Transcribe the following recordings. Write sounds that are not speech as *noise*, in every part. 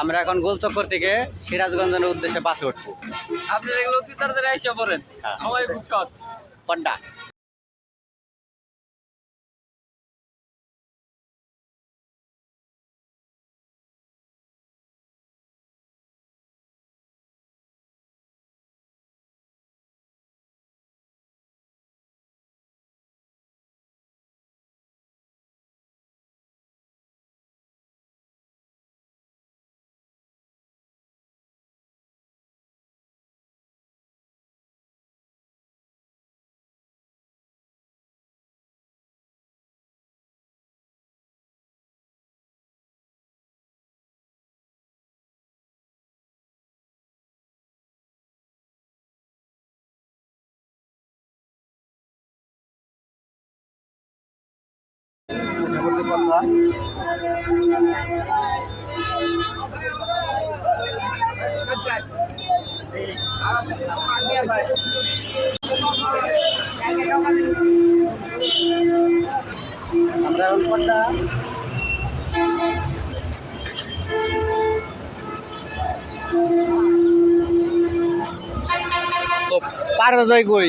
আমরা এখন গোলচক্কর থেকে সিরাজগঞ্জের উদ্দেশ্যে বাসে উঠবো। আপনি এগুলো কি তাড়াতাড়ি আইসা পড়েন। সবাই খুব সৎ। কোনটা আমরা এখন কোনটা? তো পারবে যাই কই?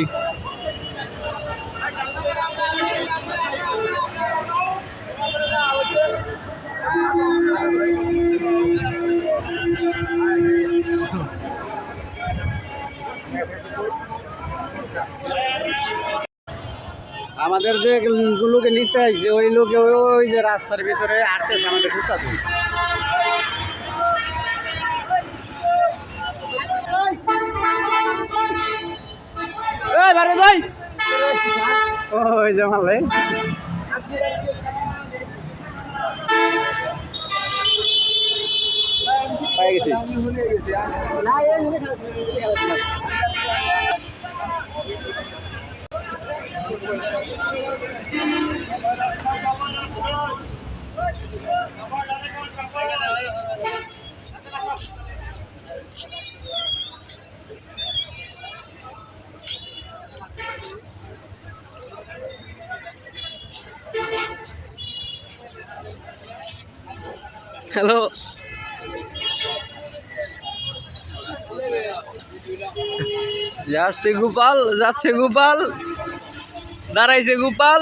আমাদের যে লোকে নিতে আসছে, ওই লোকে ওই যে রাস্তার ভিতরে আটতেছে আমাদের বারে ভাই ওই হ্যালো যাচ্ছে গোপাল যাচ্ছে গোপাল। দাঁড়াইছে গোপাল।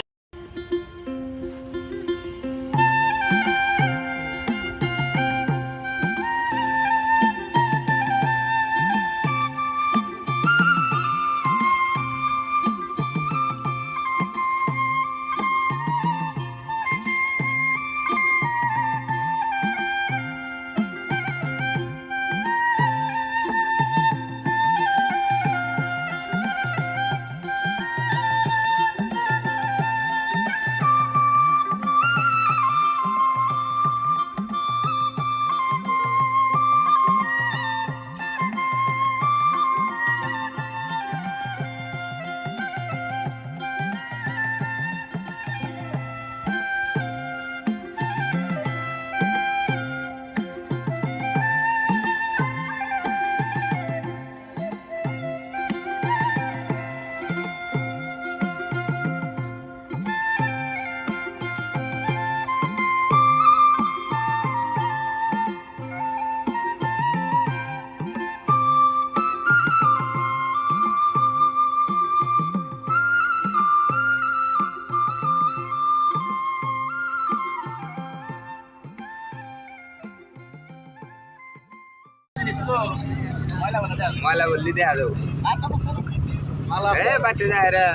মালা দেখা যাব বাচ্চা যায় রে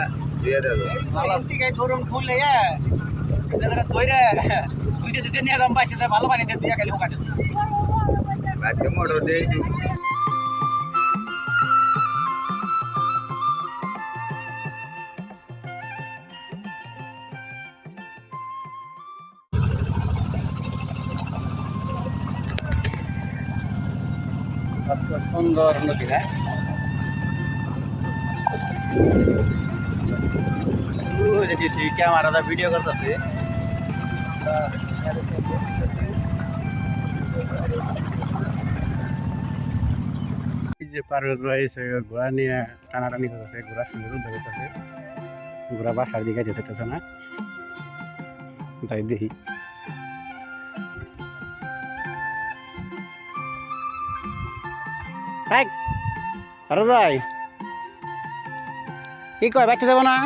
দিয়ে দেবো। ধরুন খুললে ধরে দুইটা দিতে নিয়ে দাম পাইছে ভালো পানি দিয়ে গেলে ওখানে বাচ্চা মোটর দিয়ে সুন্দর নদী হ্যাঁ? দেখেছি ক্যামেরাটা ভিডিও করতেছে যে পারভেজ ভাই ঘোড়া নিয়ে টানাটানি করতেছে, ঘোড়া সুন্দর উদ্যোগ করতেছে। ঘোড়া বাসার দিকে যেতেছে না। তাই দেখি। এক আরে যাই কি কয় বাচ্চা যাব না?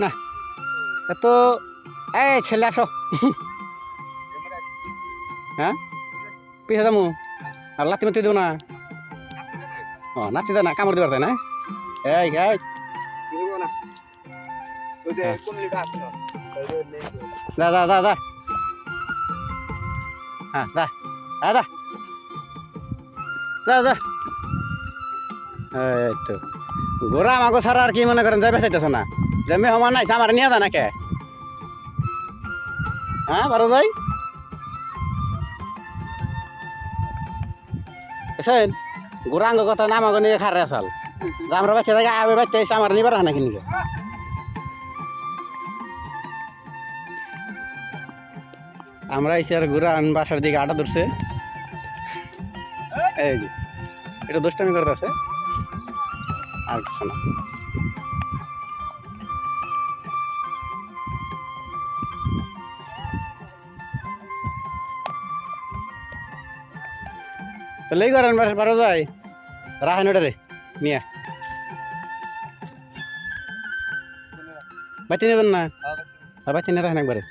না এত এই ছেলে আসো। হ্যাঁ? পিছা যাব আর লাতি মাতি দেবো না। ও নাতি দে না, কামড় দিবার তাই না? এই এই। যা যা যা যা। হ্যাঁ যা। যা। যা যা। এই তো। গোড়া আমাকে ছাড়া আর কি মনে করেন যাবে চাইতেছ না। যে মেহমান নাই, আমার নিয়ে যা না কে হ্যাঁ বারো যাই গোড়া আঙ্গ কথা নাম আগে নিয়ে খারে আসাল। আমরা বাচ্চা থেকে আবে বাচ্চা এসে আমার নিবার না কিনি আমরা এসে আর ঘুরে বাসার দিকে আটা ধরছে। এই যে, এটা দুষ্টামি করতে আছে আর কিছু না। তো লেই করেন বাসা পারো যায় রাখেন ওটা রে নিয়ে বাচ্চা নেবেন না? আর বাচ্চা নিয়ে রাখেন একবারে।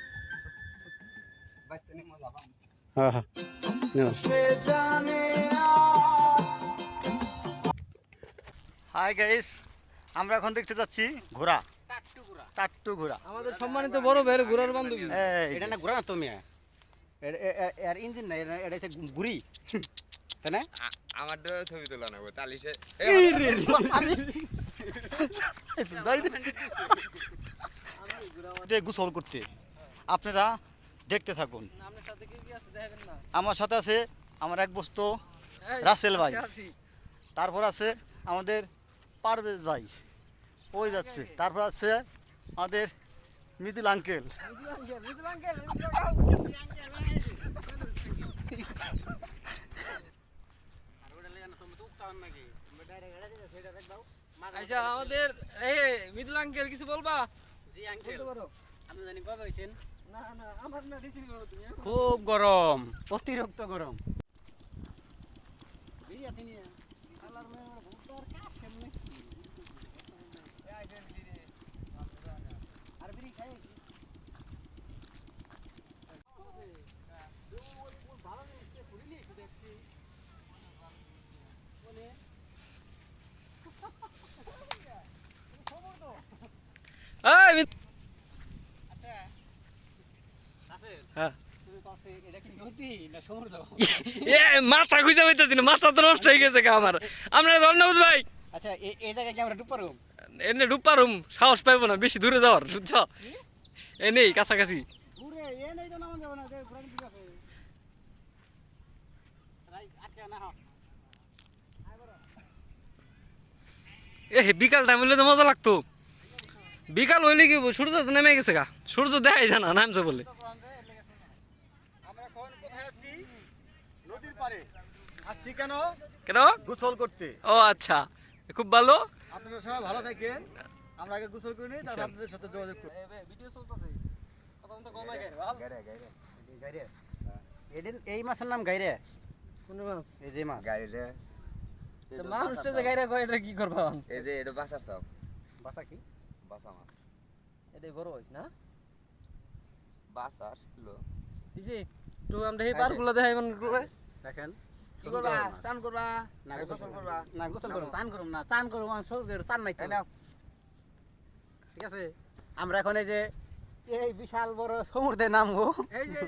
হ্যাঁ হ্যাঁ হাই গাইস আমরা এখন দেখতে যাচ্ছি ঘোড়া। টাট্টু ঘোড়া। আমাদের সম্মানিত বড় ভাইয়ের ঘোড়ার বান্ধবী। এটা না ঘোড়া না তুমি? এর ইঞ্জিন না এটা হচ্ছে গুড়ি তাই না? আমার ছবি তোলা নেব তাহলে সে গোসল করতে। আপনারা দেখতে থাকুন। আমার সাথে আছে আমার এক বস্তু রাসেল ভাই। তারপর আছে আমাদের পারভেজ ভাই। ওই যাচ্ছে। তারপর আছে আমাদের মিদুল আঙ্কেল। আচ্ছা আমাদের এই মিদুল আঙ্কেল কিছু বলবা? জি আঙ্কেল। আপনি জানি কবে হয়েছেন? না না আমার না তুমি খুব গরম অতিরিক্ত গরম। এই মিত- হ্যাঁ। এটা কি নদী না সমুদ্র এ মাথা খুঁজে পাইতেছি না, মাথা তো নষ্ট হয়ে গেছে আমার। আমরা ধন্যবাদ ভাই। আচ্ছা এই জায়গায় কি আমরা ডুব পারব এনে সাহস পাইবো না বেশি দূরে যাওয়ার বুঝছ? এ নেই কাছাকাছি। এ নেই তো নামান যাবে না যে ঘোরানি ঠিক আছে। রাই আটকে না হ এ বিকাল টাইম হলে তো মজা লাগতো। বিকাল হইলে কি সূর্য তো নেমে গেছে গা। সূর্য দেখাই জানা নামছে বলে। কেন? গোসল করতে। ও আচ্ছা খুব ভালো। আপনারা সবাই ভালো থাকেন। আমরা আগে গোসল করে নিই তারপর আপনাদের সাথে যোগাযোগ করি। ভিডিও চলতেছে। গাইরে এদিন এই মাছের নাম গাইরে? কোন মাছ? এই যে মাছ। গাড়িটা মানুষটা যে গাইরা কয় এটা কি করবা? এই যে এটা বাসার সব বাসা কি? বাসা মাছ। এটাই বড় হয় না? বাসা ছিল এই যে তো আমরা এই পার্কগুলো দেখাই মানে করে দেখেন। কি করবা? চান করবা? না গোসল গোসল করবা। না গোসল করুন চান করুম না। চান করুম আমার সূর্যের চান নাই তাই না ঠিক আছে? আমরা এখন এই যে এই বিশাল বড় সমুদ্রে নামবো এই যে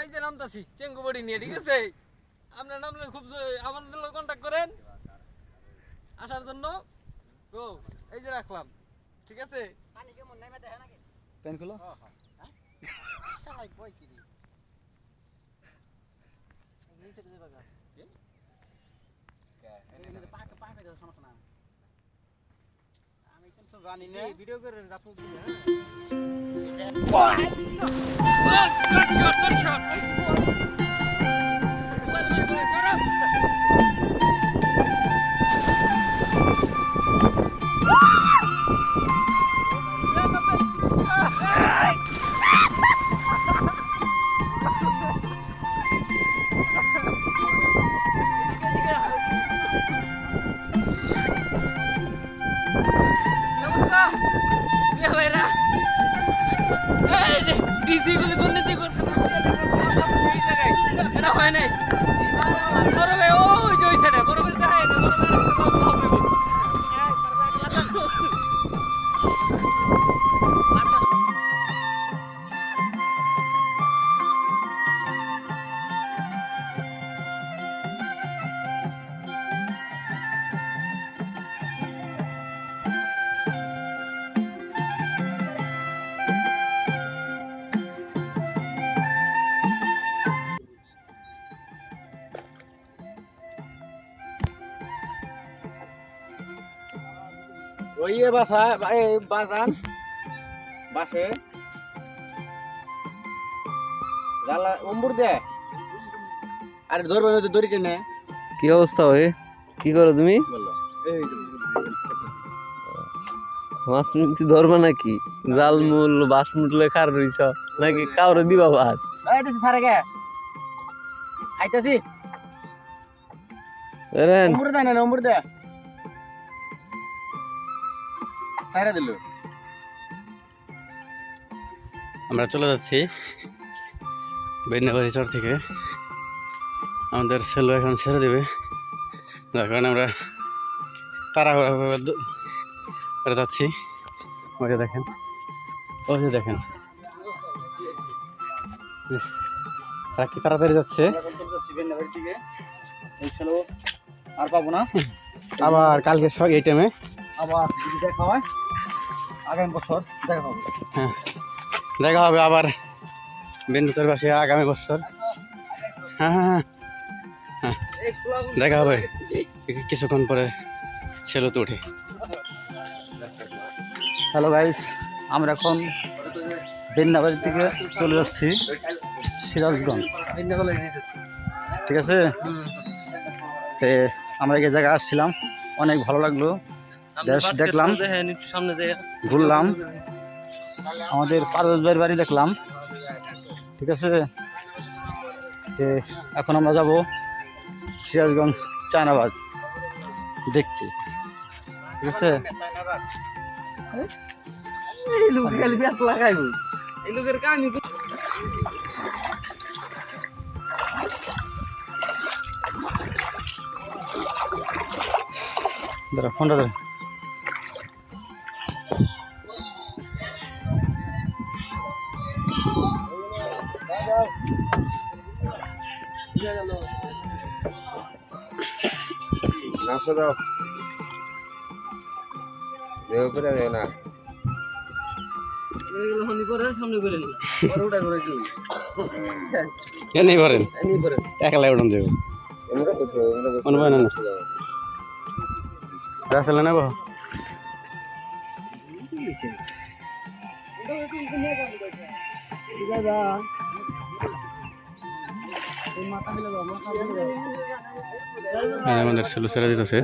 এই যে নামতাছি চেঙ্গু বডি নিয়ে ঠিক আছে? আপনার নামলে খুব আমাদের লোক কন্ট্যাক্ট করেন। আসার জন্য গো এই যে রাখলাম। ঠিক আছে? পেন খুলো। জানি না ভিডিও করে রাখুন ডিসি নাই। বাসা এই বাজান বাসে। জালা অম্বুর দে। আরে ধরবে না তো দড়ি টেনে। কি অবস্থা ভাই? কি করো তুমি? মাছ মুক্তি ধরবা নাকি? জাল মূল বাস মুটলে খার রইছ। নাকি কাউরে দিবা বাস এই সারে গে আইতাছি। এরেন অম্বুর দে না অম্বুর দে। সাইরা দিল। আমরা চলে যাচ্ছি বেন্যাবাড়ি চর থেকে। আমাদের সেলো এখন ছেড়ে দেবে। যার কারণে আমরা তাড়াহুড়া করে যাচ্ছি। ওই যে দেখেন। ওই যে দেখেন। তারা কি তাড়াতাড়ি যাচ্ছে? আর পাবো না। আবার কালকে সব এই টাইমে আবার যদি দেখা হয় আগামী বছর দেখা হবে। হ্যাঁ। দেখা হবে আবার বেন্ডুচর পাশে আগামী বছর। হ্যাঁ হ্যাঁ হ্যাঁ। হ্যাঁ। দেখা হবে। কিছুক্ষণ পরে সেলোতে উঠে হ্যালো গাইস আমরা এখন বেন্নাবাড়ি থেকে চলে যাচ্ছি সিরাজগঞ্জ। ঠিক আছে? তে আমরা এই জায়গায় আসছিলাম। অনেক ভালো লাগল। দেশ দেখলাম ঘুরলাম। আমাদের পারভেজ ভাইয়ের বাড়ি দেখলাম। ঠিক আছে? এখন আমরা যাব সিরাজগঞ্জ চায়নাবাদ দেখতে। ঠিক আছে? ফোনটা ধরে। দিই এ নেই করেন? এনি করে একলাই উঠন আমরা বসো অনুভব না? না রাফেলে হ্যাঁ আমাদের সেলু ছেড়ে দিতেছে।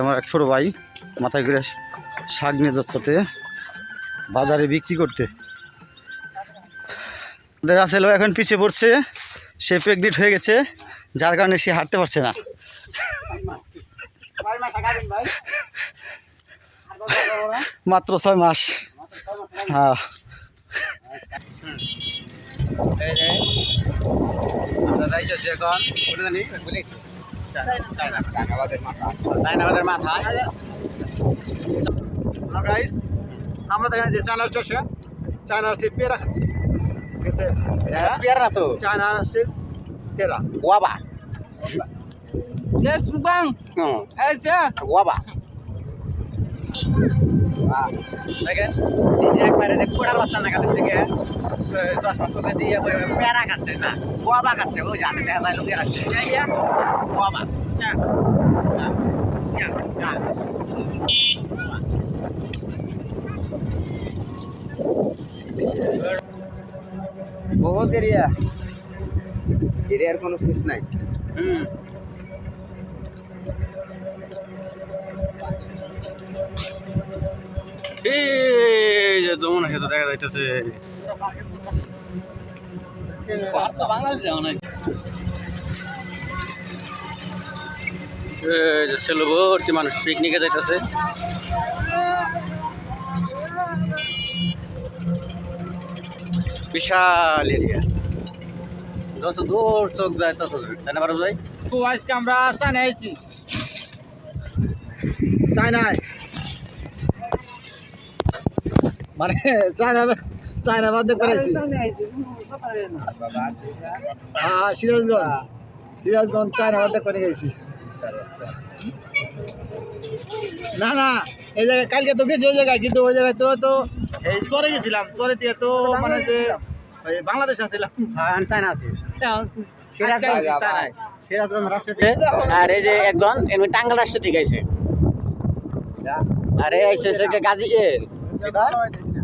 আমার এক ছোট ভাই। মাথায় ঘুরে শাক নিয়ে যাচ্ছে বাজারে বিক্রি করতে। আমাদের রাসেলও এখন পিছিয়ে পড়ছে। সে প্রেগনেন্ট হয়ে গেছে, যার কারণে সে হাঁটতে পারছে না। মাত্র ছয় মাস। হ্যাঁ। কোথায় গাইস আমরা দেখেন যে চায়না স্টেশন চায়না স্টেট পেয়ারা খাচ্ছি। ঠিক আছে? পেয়ারা তো? চায়না স্টেট পেয়ারা। ওয়াবা সুবাং হুম। এই যে। ওয়াবা দেখেন একবারে যে কোড়ার বাচ্চা না থেকে দশ করে দিয়ে পেয়ারা খাচ্ছে না ওয়াবা খাচ্ছে। ওই দেখা যায় লোকের। আছে ওয়াবা বহুত এরিয়া এরিয়ার কোনো খুশ নাই। হুম। এই যে যমুনা সেতু দেখা যাইতেছে। এই যে সেলভর্তি মানুষ পিকনিকে যাইতেছে। বিশাল এরিয়া যত দূর চোখ যায় তত দূর তাই না বারো ভাই? তো আজকে আমরা চায়না আইছি। চায়নায়। মানে চায়না চায়না বাদে করেছি হ্যাঁ সিরাজগঞ্জ। সিরাজগঞ্জ চায়না বাদে করে গেছি না না এই জায়গায় কালকে তো গেছি ওই জায়গায় কিন্তু ওই জায়গায় তো তো এই চরে গেছিলাম চরে দিয়ে তো মানে যে বাংলাদেশ আসছিলাম হ্যাঁ চায়না আছে। আর এই যে একজন এমনি টাঙ্গাল রাষ্ট্র থেকে আইছে আরে আইছে গাজী এর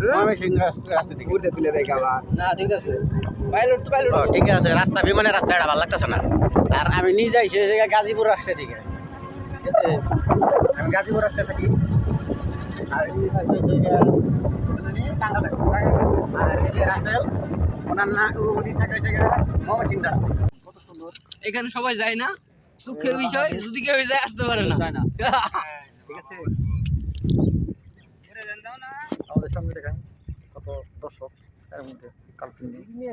ময়মনসিংহ রাষ্ট্র রাষ্ট্র থেকে ঘুরতে ফেলে দেয় না ঠিক আছে। পাইলট তো পাইলট ঠিক আছে রাস্তা বিমানের রাস্তা এটা ভালো লাগতেছে না। আর আমি নিজে আইছি সে গাজীপুর ঠিক আছে? আমি গাজীপুর রাষ্ট্রে থাকি। আর এই যে রাসেল ওনার না উনি থাকে ময়মনসিংহ রাষ্ট্র এখানে সবাই যায় না দুঃখের বিষয় যদি কেউ যায় আসতে পারে না। যায় না। *laughs* ঠিক আছে? আমাদের সামনে দেখান কত দর্শক তার মধ্যে। কালকে নিয়ে।